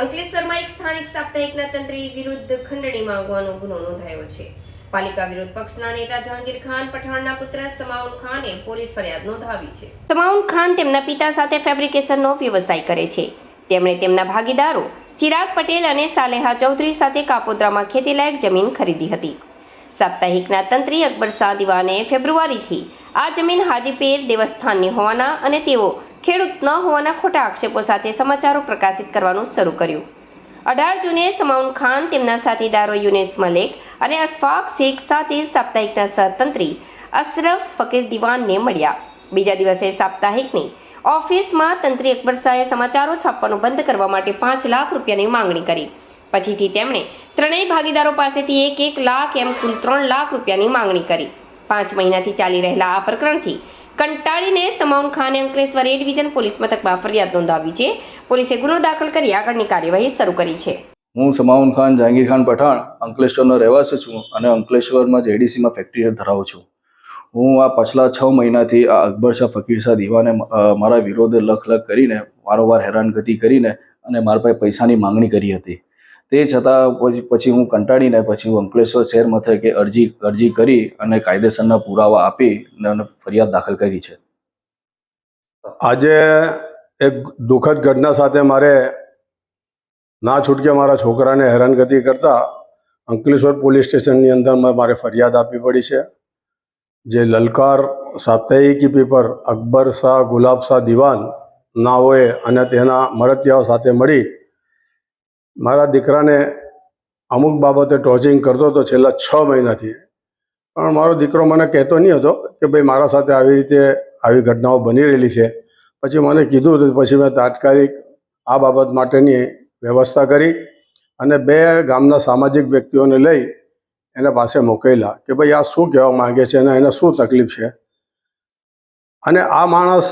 અંકલેશ્વરમાં એક સ્થાનિક સાપ્તાહિકના તંત્રી વિરુદ્ધ ખંડણીમાં હોવાનો ગુનો નોંધાયો છે. પાલિકા વિરોધ પક્ષના નેતા જહાંગીર ખાન, પઠાણના પુત્ર સમાઉન ખાને પોલીસ ફરિયાદ નોંધાવી છે. સમાઉન ખાન તેમના પિતા સાથે ફેબ્રિકેશનનો વ્યવસાય કરે છે. તેમણે તેમના ભાગીદારો ચિરાગ પટેલ અને સાલેહા ચૌધરી સાથે કાપોદ્રામાં ખેતીલાયક જમીન ખરીદી હતી. સાપ્તાહિકના તંત્રી અકબર શાહ દિવાને ફેબ્રુઆરીથી આ જમીન હાજીપીર દેવસ્થાનની હોવાના અને તેઓ ખેડૂત ન હોવાના ખોટા આક્ષેપો સાથે સમાચારો પ્રકાશિત કરવાનું શરૂ કર્યું. અઢાર જૂને સમાઉન ખાન, તેમના સાથીદારો યુનેસ મલેક અને અશફાક શેખ સાથે સાપ્તાહિકના સહતંત્રી અશરફ ફકીર દિવાનને મળ્યા. બીજા દિવસે સાપ્તાહિકની ઓફિસમાં તંત્રી અકબર શાહે સમાચારો છાપવાનું બંધ કરવા માટે પાંચ લાખ રૂપિયાની માંગણી કરી. પછીથી તેમણે ત્રણેય ભાગીદારો પાસેથી એક એક લાખ એમ કુલ ત્રણ લાખ રૂપિયાની માંગણી કરી. પાંચ મહિનાથી ચાલી રહેલા આ પ્રકરણથી કંટાળીને સમાઉન ખાને અંકલેશ્વર એ ડિવિઝન પોલીસ મથકમાં ફરિયાદ નોંધાવી છે. પોલીસે ગુનો દાખલ કરી આગળની કાર્યવાહી શરૂ કરી છે. હું સમાઉન ખાન જહાંગીર ખાન પઠાણ અંકલેશ્વરનો રહેવાસી છું અને અંકલેશ્વરમાં જેડીસીમાં ફેક્ટરી ધરાવું છું. હું આ પાછલા છ મહિનાથી આ અકબર શાહ, ફકીર શાહ, દીવાને મારા વિરોધે લખ લખ કરીને વારંવાર હેરાનગતિ કરીને અને મારા પાસે પૈસાની માંગણી કરી હતી. તે છતાં પછી પછી હું કંટાળીને પછી હું અંકલેશ્વર શહેર મથકે અરજી અરજી કરી અને કાયદેસરના પુરાવા આપી અને ફરિયાદ દાખલ કરી છે. આજે એક દુઃખદ ઘટના સાથે મારે ના છૂટકે મારા છોકરાને હેરાનગતિ કરતા અંકલેશ્વર પોલીસ સ્ટેશનની અંદર મારે ફરિયાદ આપવી પડી છે. જે લલકાર સાપ્તાહિકી પેપર અકબર શાહ ગુલાબ શાહ દિવાન નાઓએ અને તેના મરતિયાઓ સાથે મળી મારા દીકરાને અમુક બાબતે ટોચિંગ કરતો હતો છેલ્લા છ મહિનાથી. પણ મારો દીકરો મને કહેતો નહીં હતો કે ભાઈ મારા સાથે આવી રીતે આવી ઘટનાઓ બની રહેલી છે. પછી મને કીધું પછી મેં તાત્કાલિક આ બાબત માટેની વ્યવસ્થા કરી અને બે ગામના સામાજિક વ્યક્તિઓને લઈ એના પાસે મોકલેલા કે ભાઈ આ શું કહેવા માંગે છે અને એને શું તકલીફ છે. અને આ માણસ,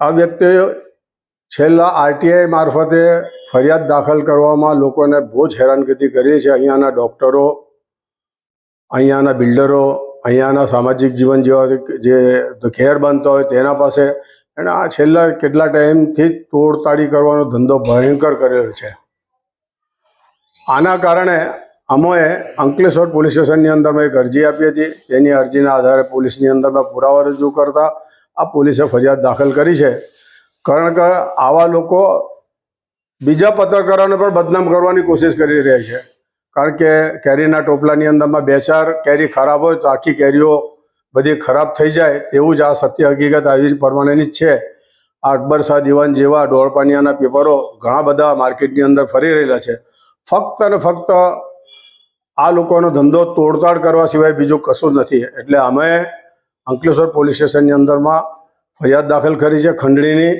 આ વ્યક્તિએ છેલ્લા આરટીઆઈ મારફતે ફરિયાદ દાખલ કરવામાં લોકોને બહુ જ હેરાનગતિ કરી છે. અહીંયાના ડૉક્ટરો, અહીંયાના બિલ્ડરો, અહીંયાના સામાજિક જીવન જેવા જે ઘેર બનતા હોય તેના પાસે એણે આ છેલ્લા કેટલા ટાઈમથી તોડતાડી કરવાનો ધંધો ભયંકર કરેલો છે. આના કારણે અમોએ અંકલેશ્વર પોલીસ સ્ટેશનની અંદર મેં એક અરજી આપી હતી. તેની અરજીના આધારે પોલીસની અંદરમાં પુરાવા રજૂ કરતા આ પોલીસે ફરિયાદ દાખલ કરી છે. કારણ કે આવા લોકો બીજા પત્રકારોને પણ બદનામ કરવાની કોશિશ કરી રહ્યા છે. કારણ કે કેરીના ટોપલાની અંદરમાં બે ચાર કેરી ખરાબ હોય તો આખી કેરીઓ બધી ખરાબ થઈ જાય તેવું જ આ સત્ય હકીકત આવી પ્રમાણેની જ છે. અકબર શાહ દિવાન જેવા ડોળપાનિયાના પેપરો ઘણા બધા માર્કેટની અંદર ફરી રહેલા છે. ફક્ત અને ફક્ત આ લોકોનો ધંધો તોડતાડ કરવા સિવાય બીજું કશું જ નથી. એટલે અમે અંકલેશ્વર પોલીસ સ્ટેશનની અંદરમાં ફરિયાદ દાખલ કરી છે ખંડણીની.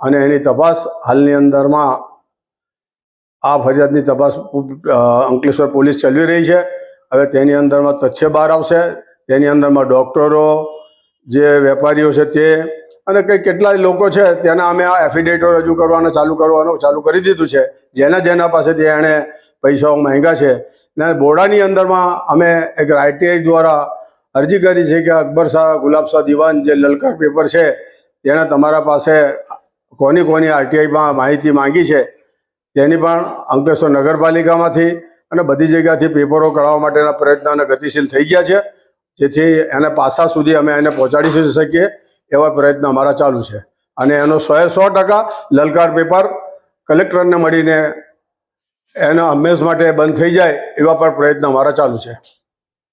અને એની તપાસ હાલની અંદરમાં આ ફરિયાદની તપાસ અંકલેશ્વર પોલીસ ચલાવી રહી છે. હવે તેની અંદરમાં તથ્ય બહાર આવશે. તેની અંદરમાં ડૉક્ટરો, જે વેપારીઓ છે તે અને કંઈ કેટલાય લોકો છે તેના અમે આ એફિડેવિટો રજૂ કરવાનું, ચાલુ કરવાનું, ચાલુ કરી દીધું છે. જેના જેના પાસેથી એણે પૈસાઓ માંગ્યા છે. ને બોડાની અંદરમાં અમે એક આઈટીઆઈ દ્વારા અરજી કરી છે કે અકબર શાહ ગુલાબ શાહ દિવાન જે લલકાર પેપર છે, તેણે તમારા પાસે કોની કોની આરટીઆઈમાં માહિતી માંગી છે, તેની પણ અંકલેશ્વર નગરપાલિકામાંથી અને બધી જગ્યાથી પેપરો કઢાવવા માટેના પ્રયત્નો અને ગતિશીલ થઈ ગયા છે. જેથી એને પાસા સુધી અમે એને પહોંચાડી શકીએ એવા પ્રયત્ન અમારા ચાલુ છે. અને એનો સો સો ટકા લલકાર પેપર કલેક્ટરને મળીને એનો હંમેશ માટે બંધ થઈ જાય એવા પણ પ્રયત્ન અમારા ચાલુ છે.